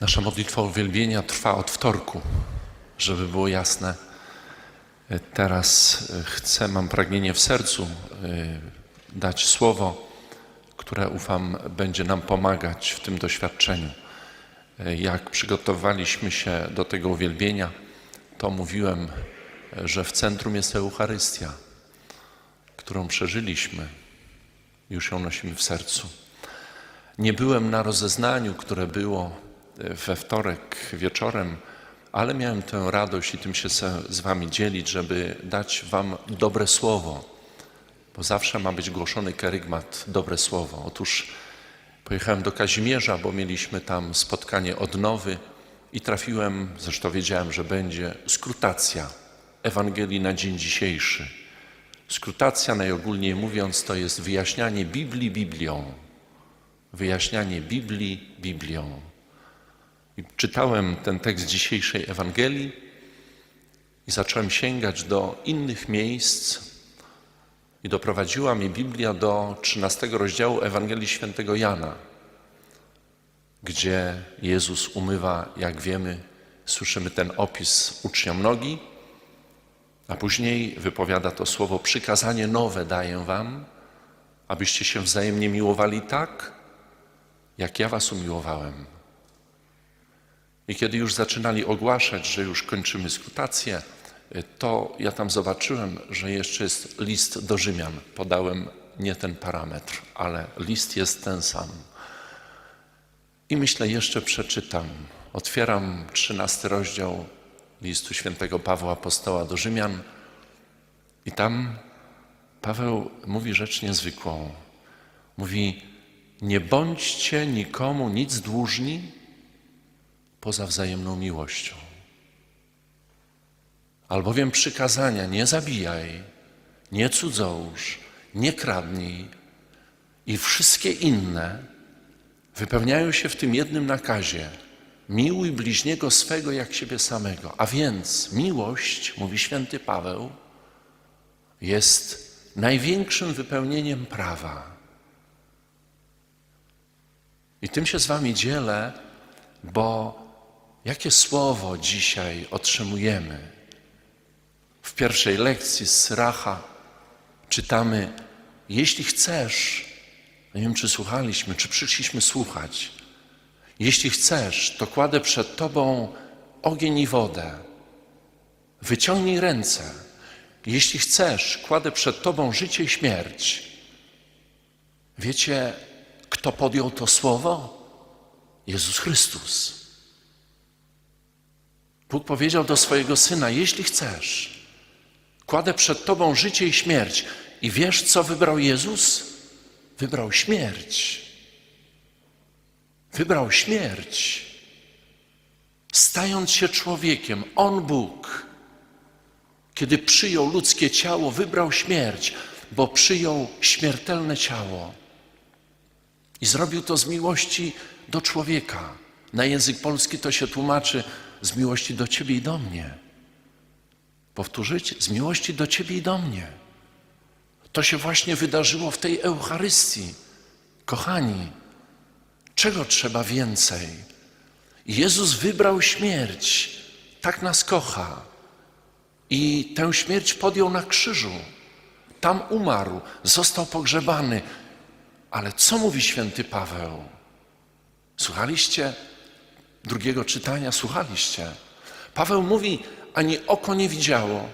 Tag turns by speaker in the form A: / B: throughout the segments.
A: Nasza modlitwa uwielbienia trwa od wtorku, żeby było jasne. Teraz e, chcę, mam pragnienie w sercu e, dać słowo, które ufam będzie nam pomagać w tym doświadczeniu. E, Jak przygotowaliśmy się do tego uwielbienia, to mówiłem, e, że w centrum jest Eucharystia, którą przeżyliśmy, już ją nosimy w sercu. Nie byłem na rozeznaniu, które było e, we wtorek wieczorem, ale miałem tę radość i tym się z Wami dzielić, żeby dać Wam dobre słowo, bo zawsze ma być głoszony kerygmat, dobre słowo. Otóż pojechałem do Kazimierza, bo mieliśmy tam spotkanie odnowy i trafiłem, zresztą wiedziałem, że będzie skrutacja Ewangelii na dzień dzisiejszy. Skrutacja, najogólniej mówiąc, to jest wyjaśnianie Biblii Biblią wyjaśnianie Biblii Biblią. I czytałem ten tekst dzisiejszej Ewangelii i zacząłem sięgać do innych miejsc i doprowadziła mnie Biblia do 13 rozdziału Ewangelii Świętego Jana, gdzie Jezus umywa, jak wiemy, słyszymy ten opis uczniom nogi, a później wypowiada to słowo przykazanie nowe daję wam, abyście się wzajemnie miłowali tak, jak ja was umiłowałem. I kiedy już zaczynali ogłaszać, że już kończymy skrutację, to ja tam zobaczyłem, że jeszcze jest list do Rzymian. Podałem nie ten parametr, ale list jest ten sam. I myślę, jeszcze przeczytam. Otwieram trzynasty rozdział listu świętego Pawła Apostoła do Rzymian i tam Paweł mówi rzecz niezwykłą. Mówi, nie bądźcie nikomu nic dłużni poza wzajemną miłością. Albowiem przykazania nie zabijaj, nie cudzołóż, nie kradnij i wszystkie inne wypełniają się w tym jednym nakazie. Miłuj bliźniego swego jak siebie samego. A więc miłość, mówi święty Paweł, jest największym wypełnieniem prawa. I tym się z Wami dzielę, bo jakie słowo dzisiaj otrzymujemy? W pierwszej lekcji z Syracha czytamy: Jeśli chcesz, nie wiem, czy słuchaliśmy, czy przyszliśmy słuchać, jeśli chcesz, to kładę przed Tobą ogień i wodę. Wyciągnij ręce. Jeśli chcesz, kładę przed Tobą życie i śmierć. Wiecie, kto podjął to słowo? Jezus Chrystus. Bóg powiedział do swojego syna: Jeśli chcesz, kładę przed Tobą życie i śmierć. I wiesz, co wybrał Jezus? Wybrał śmierć. Wybrał śmierć. Stając się człowiekiem, On Bóg, kiedy przyjął ludzkie ciało, wybrał śmierć, bo przyjął śmiertelne ciało. I zrobił to z miłości do człowieka. Na język polski to się tłumaczy z miłości do Ciebie i do mnie. Powtórzyć? Z miłości do Ciebie i do mnie. To się właśnie wydarzyło w tej Eucharystii. Kochani, czego trzeba więcej? Jezus wybrał śmierć, tak nas kocha. I tę śmierć podjął na krzyżu. Tam umarł, został pogrzebany. Ale co mówi święty Paweł? Słuchaliście drugiego czytania? Słuchaliście. Paweł mówi, ani oko nie widziało,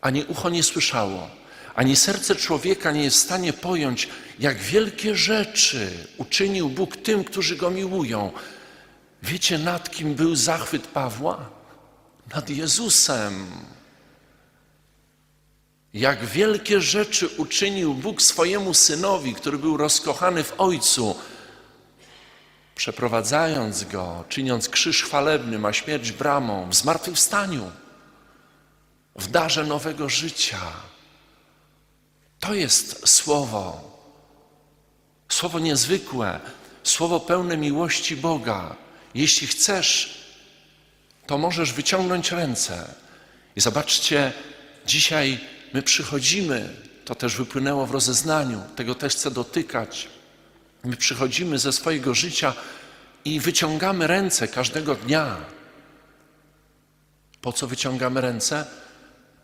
A: ani ucho nie słyszało, ani serce człowieka nie jest w stanie pojąć, jak wielkie rzeczy uczynił Bóg tym, którzy Go miłują. Wiecie, nad kim był zachwyt Pawła? Nad Jezusem. Jak wielkie rzeczy uczynił Bóg swojemu synowi, który był rozkochany w Ojcu, przeprowadzając go, czyniąc krzyż chwalebnym, a śmierć bramą, w zmartwychwstaniu, w darze nowego życia. To jest słowo, słowo niezwykłe, słowo pełne miłości Boga. Jeśli chcesz, to możesz wyciągnąć ręce. I zobaczcie, dzisiaj my przychodzimy, to też wypłynęło w rozeznaniu, tego też chcę dotykać. My przychodzimy ze swojego życia i wyciągamy ręce każdego dnia. Po co wyciągamy ręce?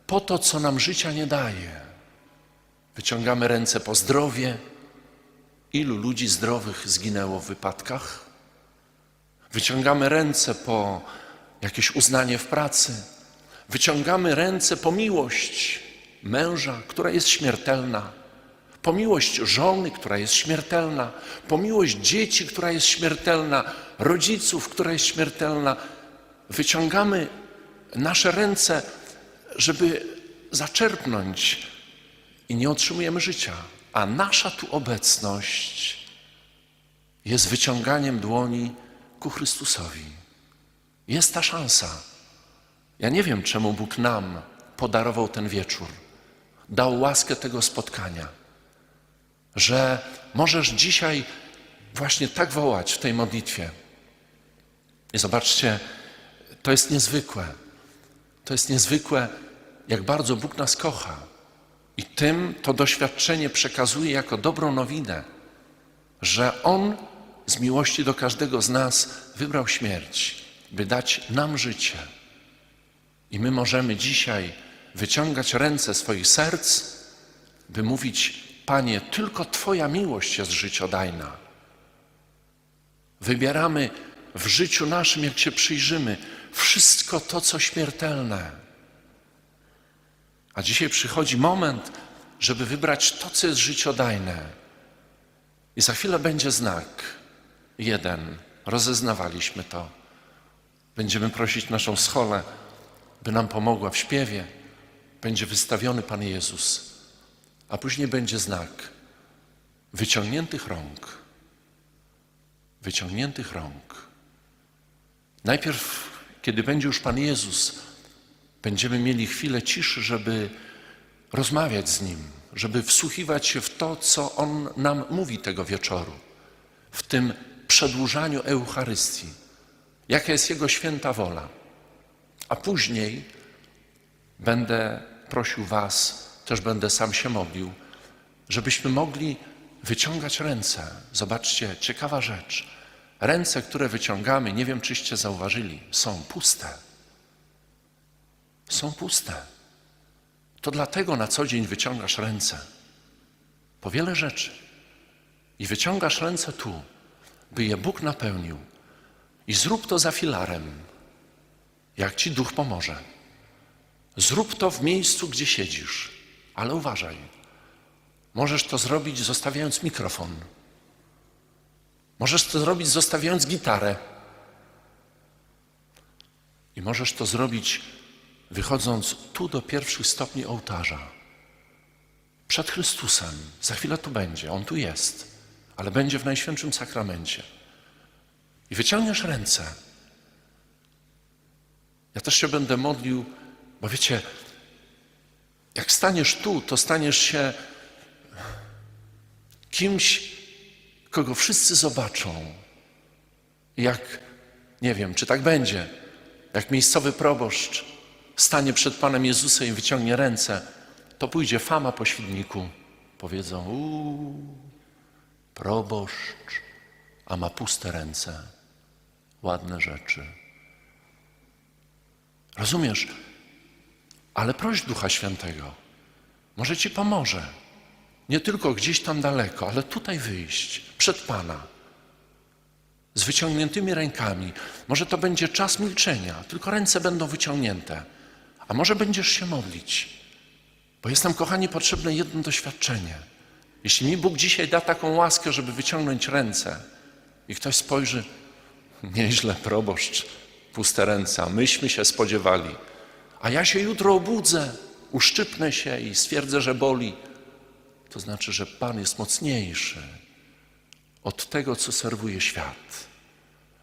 A: Po to, co nam życia nie daje. Wyciągamy ręce po zdrowie. Ilu ludzi zdrowych zginęło w wypadkach? Wyciągamy ręce po jakieś uznanie w pracy. Wyciągamy ręce po miłość męża, która jest śmiertelna, po miłość żony, która jest śmiertelna, po miłość dzieci, która jest śmiertelna, rodziców, która jest śmiertelna. Wyciągamy nasze ręce, żeby zaczerpnąć i nie otrzymujemy życia. A nasza tu obecność jest wyciąganiem dłoni ku Chrystusowi. Jest ta szansa. Ja nie wiem, czemu Bóg nam podarował ten wieczór, dał łaskę tego spotkania, że możesz dzisiaj właśnie tak wołać w tej modlitwie. I zobaczcie, to jest niezwykłe. To jest niezwykłe, jak bardzo Bóg nas kocha. I tym to doświadczenie przekazuje jako dobrą nowinę, że On z miłości do każdego z nas wybrał śmierć, by dać nam życie. I my możemy dzisiaj wyciągać ręce swoich serc, by mówić: Panie, tylko Twoja miłość jest życiodajna. Wybieramy w życiu naszym, jak się przyjrzymy, wszystko to, co śmiertelne. A dzisiaj przychodzi moment, żeby wybrać to, co jest życiodajne. I za chwilę będzie znak. Jeden. Rozeznawaliśmy to. Będziemy prosić naszą scholę, by nam pomogła w śpiewie. Będzie wystawiony Pan Jezus. A później będzie znak wyciągniętych rąk. Wyciągniętych rąk. Najpierw, kiedy będzie już Pan Jezus, będziemy mieli chwilę ciszy, żeby rozmawiać z Nim, żeby wsłuchiwać się w to, co On nam mówi tego wieczoru, w tym przedłużaniu Eucharystii, jaka jest Jego święta wola. A później będę prosił Was, też będę sam się modlił, żebyśmy mogli wyciągać ręce. Zobaczcie, ciekawa rzecz. Ręce, które wyciągamy, nie wiem czyście zauważyli, są puste. Są puste. To dlatego na co dzień wyciągasz ręce. Po wiele rzeczy. I wyciągasz ręce tu, by je Bóg napełnił. I zrób to za filarem, jak ci duch pomoże. Zrób to w miejscu, gdzie siedzisz, ale uważaj. Możesz to zrobić zostawiając mikrofon. Możesz to zrobić zostawiając gitarę. I możesz to zrobić wychodząc tu do pierwszych stopni ołtarza. Przed Chrystusem. Za chwilę tu będzie. On tu jest. Ale będzie w Najświętszym Sakramencie. I wyciągniesz ręce. Ja też się będę modlił, bo wiecie, jak staniesz tu, to staniesz się kimś, kogo wszyscy zobaczą. Jak, nie wiem, czy tak będzie, jak miejscowy proboszcz stanie przed Panem Jezusem i wyciągnie ręce, to pójdzie fama po świdniku. Powiedzą, uuu, proboszcz, a ma puste ręce. Ładne rzeczy. Rozumiesz? Ale proś Ducha Świętego. Może Ci pomoże. Nie tylko gdzieś tam daleko, ale tutaj wyjść przed Pana. Z wyciągniętymi rękami. Może to będzie czas milczenia, tylko ręce będą wyciągnięte. A może będziesz się modlić. Bo jest nam, kochani, potrzebne jedno doświadczenie. Jeśli mi Bóg dzisiaj da taką łaskę, żeby wyciągnąć ręce i ktoś spojrzy, nieźle proboszcz, puste ręce, a myśmy się spodziewali. A ja się jutro obudzę, uszczypnę się i stwierdzę, że boli. To znaczy, że Pan jest mocniejszy od tego, co serwuje świat.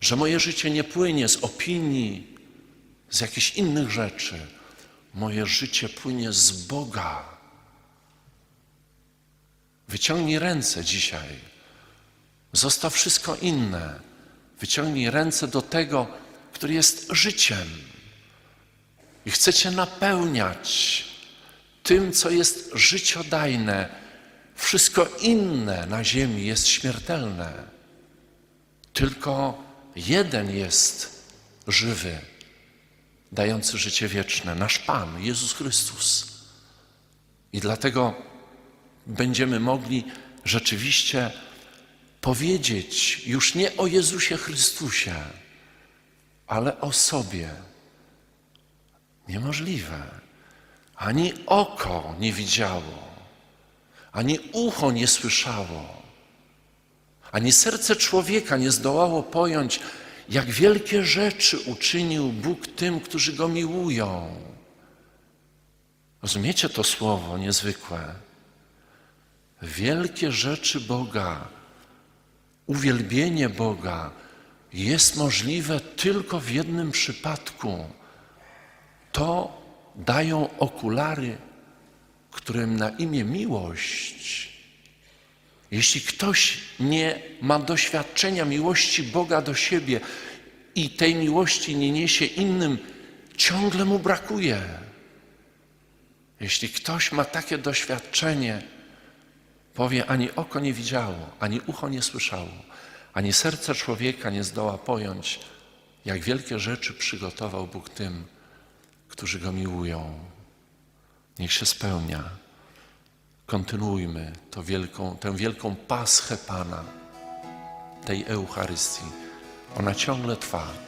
A: Że moje życie nie płynie z opinii, z jakichś innych rzeczy. Moje życie płynie z Boga. Wyciągnij ręce dzisiaj. Zostaw wszystko inne. Wyciągnij ręce do tego, który jest życiem i chce Cię napełniać tym, co jest życiodajne. Wszystko inne na ziemi jest śmiertelne. Tylko jeden jest żywy, dający życie wieczne, nasz Pan, Jezus Chrystus. I dlatego będziemy mogli rzeczywiście powiedzieć już nie o Jezusie Chrystusie, ale o sobie. Niemożliwe. Ani oko nie widziało, ani ucho nie słyszało, ani serce człowieka nie zdołało pojąć, jak wielkie rzeczy uczynił Bóg tym, którzy go miłują. Rozumiecie to słowo niezwykłe? Wielkie rzeczy Boga, uwielbienie Boga jest możliwe tylko w jednym przypadku. To dają okulary, którym na imię miłość. Jeśli ktoś nie ma doświadczenia miłości Boga do siebie i tej miłości nie niesie innym, ciągle mu brakuje. Jeśli ktoś ma takie doświadczenie, powie, ani oko nie widziało, ani ucho nie słyszało, ani serce człowieka nie zdoła pojąć, jak wielkie rzeczy przygotował Bóg tym, którzy Go miłują. Niech się spełnia. Kontynuujmy wielką, tę wielką paschę Pana, tej Eucharystii. Ona ciągle trwa.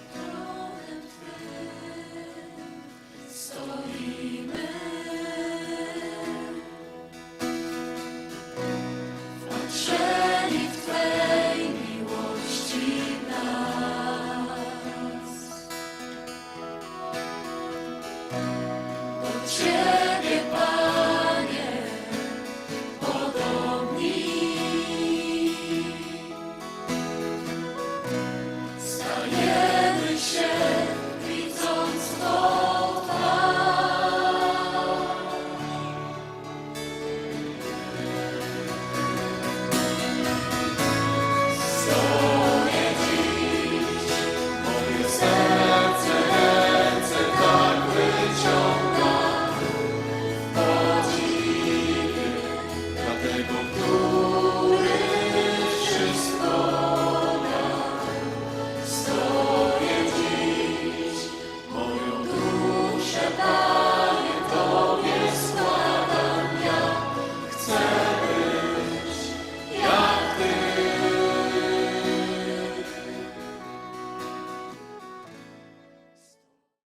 B: Dlatego tu